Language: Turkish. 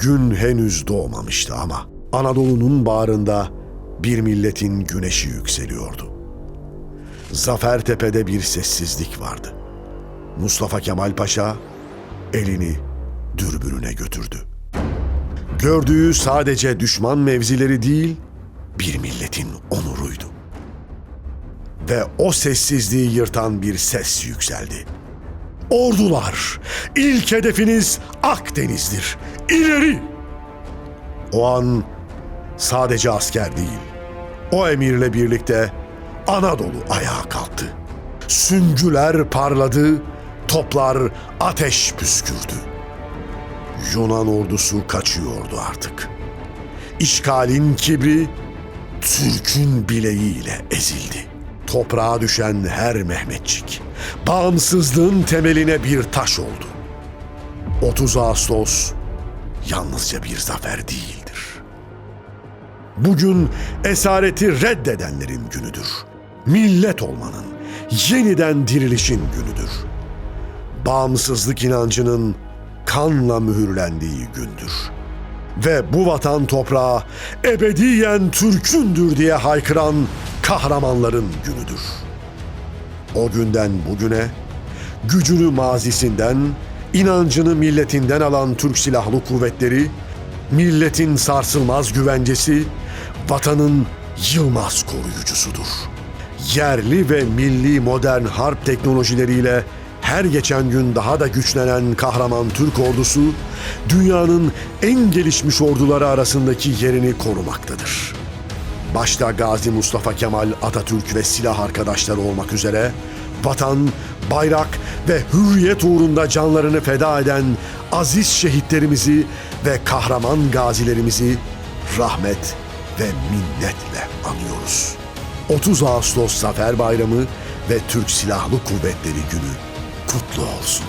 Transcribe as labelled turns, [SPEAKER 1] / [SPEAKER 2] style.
[SPEAKER 1] gün henüz doğmamıştı ama Anadolu'nun bağrında bir milletin güneşi yükseliyordu. Zafertepe'de bir sessizlik vardı. Mustafa Kemal Paşa elini dürbününe götürdü. Gördüğü sadece düşman mevzileri değil, bir milletin onuruydu. Ve o sessizliği yırtan bir ses yükseldi. Ordular, ilk hedefiniz Akdeniz'dir. İleri! O an sadece asker değil, o emirle birlikte Anadolu ayağa kalktı. Süngüler parladı, toplar ateş püskürdü. Yunan ordusu kaçıyordu artık. İşgalin kibri Türk'ün bileğiyle ezildi. Toprağa düşen her Mehmetçik bağımsızlığın temeline bir taş oldu. 30 Ağustos yalnızca bir zafer değildir. Bugün esareti reddedenlerin günüdür. Millet olmanın, yeniden dirilişin günüdür. Bağımsızlık inancının kanla mühürlendiği gündür. Ve bu vatan toprağı ebediyen Türk'ündür diye haykıran kahramanların günüdür. O günden bugüne gücünü mazisinden, inancını milletinden alan Türk Silahlı Kuvvetleri, milletin sarsılmaz güvencesi, vatanın yılmaz koruyucusudur. Yerli ve milli modern harp teknolojileriyle her geçen gün daha da güçlenen kahraman Türk ordusu, dünyanın en gelişmiş orduları arasındaki yerini korumaktadır. Başta Gazi Mustafa Kemal Atatürk ve silah arkadaşları olmak üzere vatan, bayrak ve hürriyet uğrunda canlarını feda eden aziz şehitlerimizi ve kahraman gazilerimizi rahmet ve minnetle anıyoruz. 30 Ağustos Zafer Bayramı ve Türk Silahlı Kuvvetleri Günü kutlu olsun.